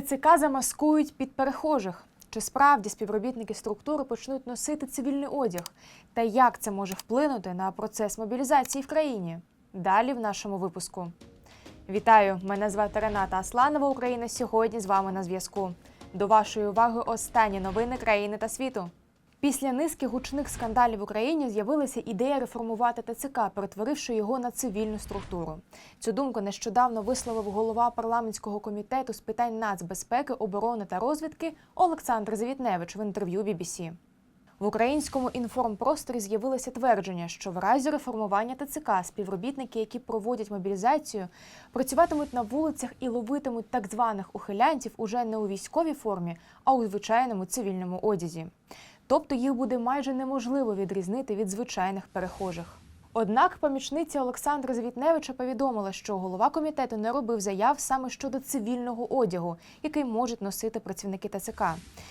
ТЦК замаскують під перехожих. Чи справді співробітники структури почнуть носити цивільний одяг? Та як це може вплинути на процес мобілізації в країні? Далі в нашому випуску. Вітаю! Мене звати Рената Асланова. Україна сьогодні з вами на зв'язку. До вашої уваги останні новини країни та світу. Після низки гучних скандалів в Україні з'явилася ідея реформувати ТЦК, перетворивши його на цивільну структуру. Цю думку нещодавно висловив голова парламентського комітету з питань нацбезпеки, оборони та розвідки Олександр Завітневич в інтерв'ю BBC. В українському інформпросторі з'явилося твердження, що в разі реформування ТЦК співробітники, які проводять мобілізацію, працюватимуть на вулицях і ловитимуть так званих ухилянців уже не у військовій формі, а у звичайному цивільному одязі. Тобто їх буде майже неможливо відрізнити від звичайних перехожих. Однак помічниця Олександра Звітневича повідомила, що голова комітету не робив заяв саме щодо цивільного одягу, який можуть носити працівники ТЦК.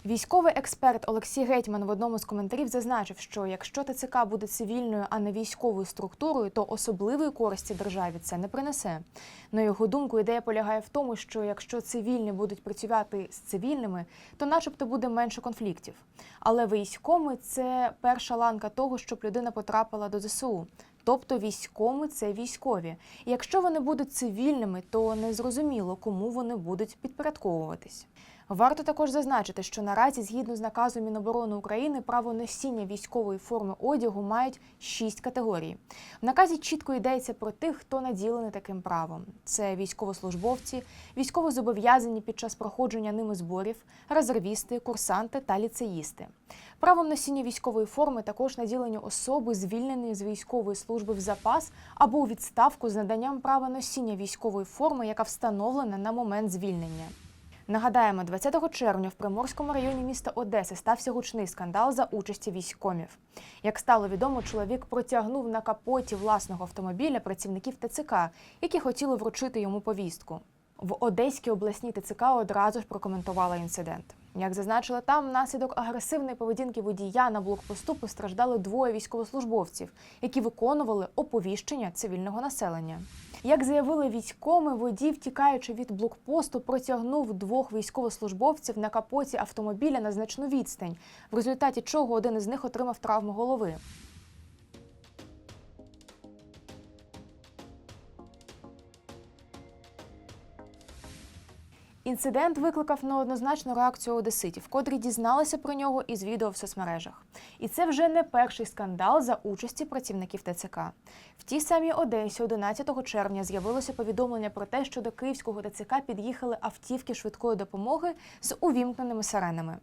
Військовий експерт Олексій Гетьман в одному з коментарів зазначив, що якщо ТЦК буде цивільною, а не військовою структурою, то особливої користі державі це не принесе. На його думку, ідея полягає в тому, що якщо цивільні будуть працювати з цивільними, то, начебто, буде менше конфліктів. Але військоми це перша ланка того, щоб людина потрапила до ЗСУ. Тобто військоми це військові. І якщо вони будуть цивільними, то незрозуміло, кому вони будуть підпорядковуватись. Варто також зазначити, що наразі, згідно з наказом Міноборони України, право носіння військової форми одягу мають шість категорій. В наказі чітко йдеться про тих, хто наділений таким правом: це військовослужбовці, військовозобов'язані під час проходження ними зборів, резервісти, курсанти та ліцеїсти. Правом носіння військової форми також наділені особи, звільнені з військової служби в запас або у відставку з наданням права носіння військової форми, яка встановлена на момент звільнення. Нагадаємо, 20 червня в Приморському районі міста Одеси стався гучний скандал за участі військомів. Як стало відомо, чоловік протягнув на капоті власного автомобіля працівників ТЦК, які хотіли вручити йому повістку. В Одеській обласній ТЦК одразу ж прокоментувала інцидент. Як зазначили там, внаслідок агресивної поведінки водія на блокпосту постраждали двоє військовослужбовців, які виконували оповіщення цивільного населення. Як заявили військоми, водій, втікаючи від блокпосту, протягнув двох військовослужбовців на капоті автомобіля на значну відстань, в результаті чого один із них отримав травму голови. Інцидент викликав неоднозначну реакцію одеситів, котрі дізналися про нього із відео в соцмережах. І це вже не перший скандал за участі працівників ТЦК. В тій самій Одесі 11 червня з'явилося повідомлення про те, що до київського ТЦК під'їхали автівки швидкої допомоги з увімкненими сиренами.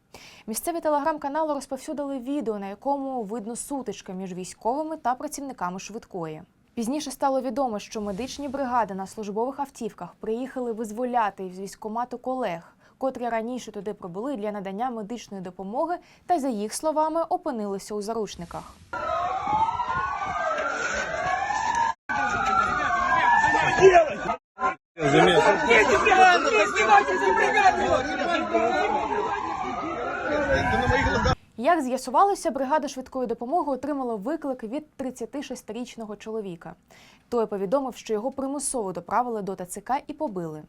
Місцеві телеграм-канали розповсюдили відео, на якому видно сутички між військовими та працівниками швидкої. Пізніше стало відомо, що медичні бригади на службових автівках приїхали визволяти із військкомату колег, котрі раніше туди прибули для надання медичної допомоги, та за їх словами опинилися у заручниках. Як з'ясувалося, бригада швидкої допомоги отримала виклик від 36-річного чоловіка. Той повідомив, що його примусово доправили до ТЦК і побили.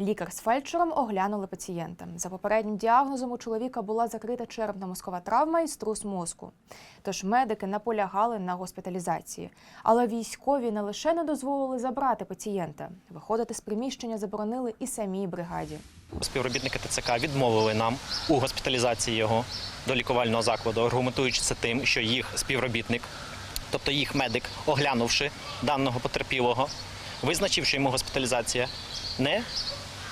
Лікар з фельдшером оглянули пацієнта. За попереднім діагнозом у чоловіка була закрита черепно-мозкова травма і струс мозку. Тож медики наполягали на госпіталізації. Але військові не лише не дозволили забрати пацієнта, виходити з приміщення заборонили і самій бригаді. Співробітники ТЦК відмовили нам у госпіталізації його до лікувального закладу, аргументуючи це тим, що їх співробітник, тобто їх медик, оглянувши даного потерпілого, визначив, що йому госпіталізація не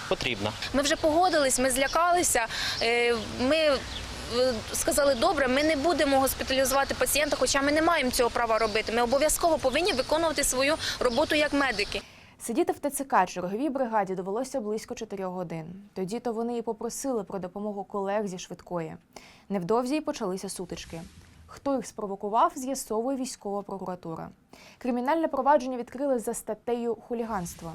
потрібна. Ми вже погодились, ми злякалися. е, Ми е, сказали, добре, ми не будемо госпіталізувати пацієнта, хоча ми не маємо цього права робити. Ми обов'язково повинні виконувати свою роботу як медики. Сидіти в ТЦК черговій бригаді довелося близько 4 годин. Тоді то вони і попросили про допомогу колег зі швидкої. Невдовзі й почалися сутички. Хто їх спровокував, з'ясовує військова прокуратура. Кримінальне провадження відкрили за статтею хуліганство.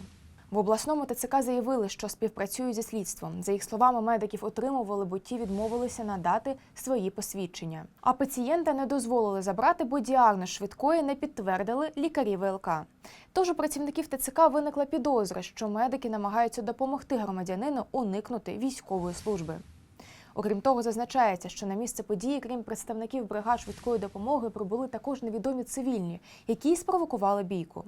В обласному ТЦК заявили, що співпрацюють зі слідством. За їх словами, медиків отримували, бо ті відмовилися надати свої посвідчення. А пацієнта не дозволили забрати, бо діагноз швидкої не підтвердили лікарі ВЛК. Тож у працівників ТЦК виникла підозра, що медики намагаються допомогти громадянину уникнути військової служби. Окрім того, зазначається, що на місце події, крім представників бригад швидкої допомоги, прибули також невідомі цивільні, які спровокували бійку.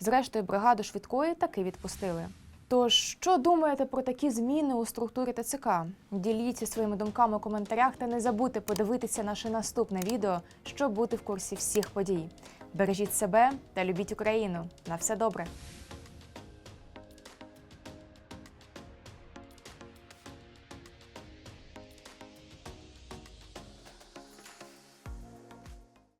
Зрештою, бригаду швидкої таки відпустили. Тож, що думаєте про такі зміни у структурі ТЦК? Діліться своїми думками у коментарях та не забудьте подивитися наше наступне відео, щоб бути в курсі всіх подій. Бережіть себе та любіть Україну. На все добре!